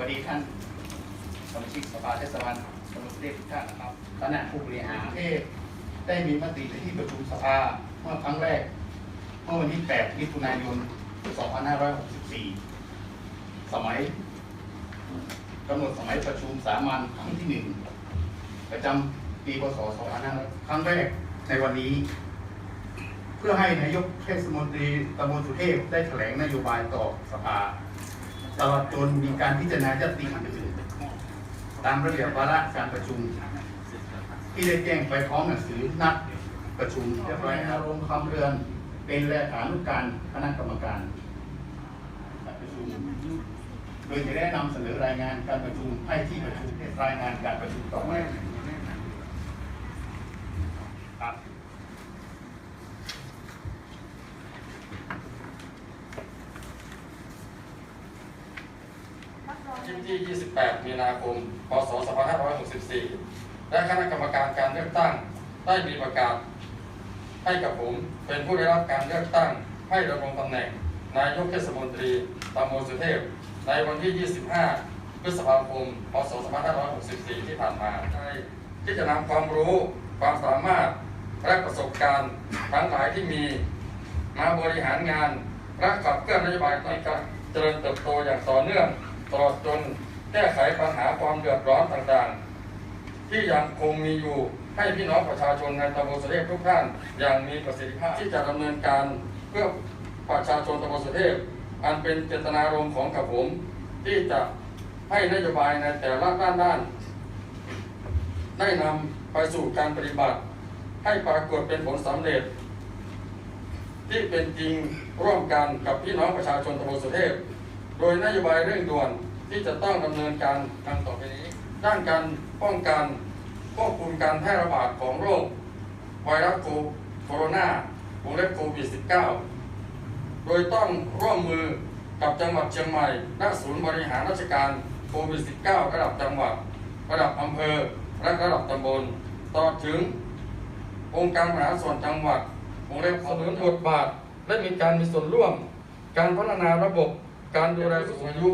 วัสดีท่านสมาชิกสภาเทศบาลสมุทรสาครทุกท่านนะครับคณะผู้บริหารเทศได้มีมติในที่ประชุมสภาเมื่อครั้งแรก เมื่อวันที่ 8 มิถุนายน 2564 สมัยกำหนดสมัยประชุมสามัญครั้งที่หนึ่งประจำปีพศ2500ครั้งแรกในวันนี้ เพื่อให้นายกเทศมนตรีตำบลสุเทพได้แถลงนโยบายต่อสภา ตลอดจนมีการพิจารณายติอื่นตามระเบียบวาระการประชุม ที่ได้แจ้งไปพร้อมหนังสือนัดประชุมเรียบร้อยอารมณ์คำเรือนเป็นเลขานุการคณะกรรมการประชุมโดยจะได้นำเสนอรายงานการประชุมให้ที่ประชุมรายงานการประชุมต่อไป ที่ที่ 28 มีนาคม พศ 2564 และคณะกรรมการการเลือกตั้งได้มีประกาศ ให้กับผมเป็นผู้ได้รับการเลือกตั้งให้ดำรงตำแหน่ง นายกเทศมนตรีตำบลสุเทพ ในวันที่ 25 พฤษภาคม พศ 2564 ที่ผ่านมาได้ที่จะนำความรู้ความสามารถและประสบการณ์ทั้งหลายที่มีมาบริหารงานและขับเคลื่อนนโยบายในการเจริญเติบโตอย่างต่อเนื่อง ตลอดจนแก้ไขปัญหาความเดือดร้อนต่างๆ ที่ยังคงมีอยู่ให้พี่น้องประชาชนในตำบลสุเทพทุกท่านอย่างมีประสิทธิภาพที่จะดำเนินการเพื่อประชาชนตำบลสุเทพอันเป็นเจตนารมณ์ของกับผม ที่จะให้นโยบายในแต่ละด้านด้านๆได้นำไปสู่การปฏิบัติ ให้ปรากฏเป็นผลสำเร็จ ที่เป็นจริงร่วมกันกับพี่น้องประชาชนตำบลสุเทพ โดยนโยบายเร่งด่วนที่จะต้องดำเนินการดังต่อไปนี้ ด้านการป้องกันควบคุมการแพร่ระบาดของโรคไวรัสโคโรนาวงเล็บโควิด -19 โดยต้องร่วมมือกับจังหวัดเชียงใหม่และศูนย์บริหารราชการโควิด -19 ระดับจังหวัด ระดับอำเภอ และระดับตำบลตลอดถึง องค์การบริหาส่วนจังหวัดวงเล็บสนุนบทบาทและมีการมีส่วนร่วม การพัฒนาระบบ การดูแลผู้สูงอายุ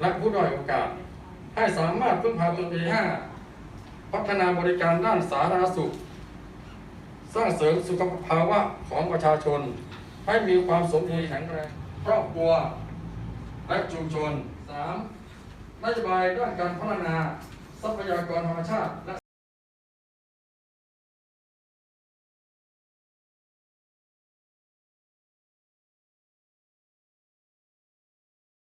และผู้ด้อยโอกาส ให้สามารถพึ่งพาตนเองห้าพัฒนาบริการด้านสาธารณสุข สร้างเสริมสุขภาวะของประชาชน ให้มีความสมบูรณ์แข็งแรงครอบครัว และชุมชน 3. นโยบายด้านการพัฒนาทรัพยากรธรรมชาติและ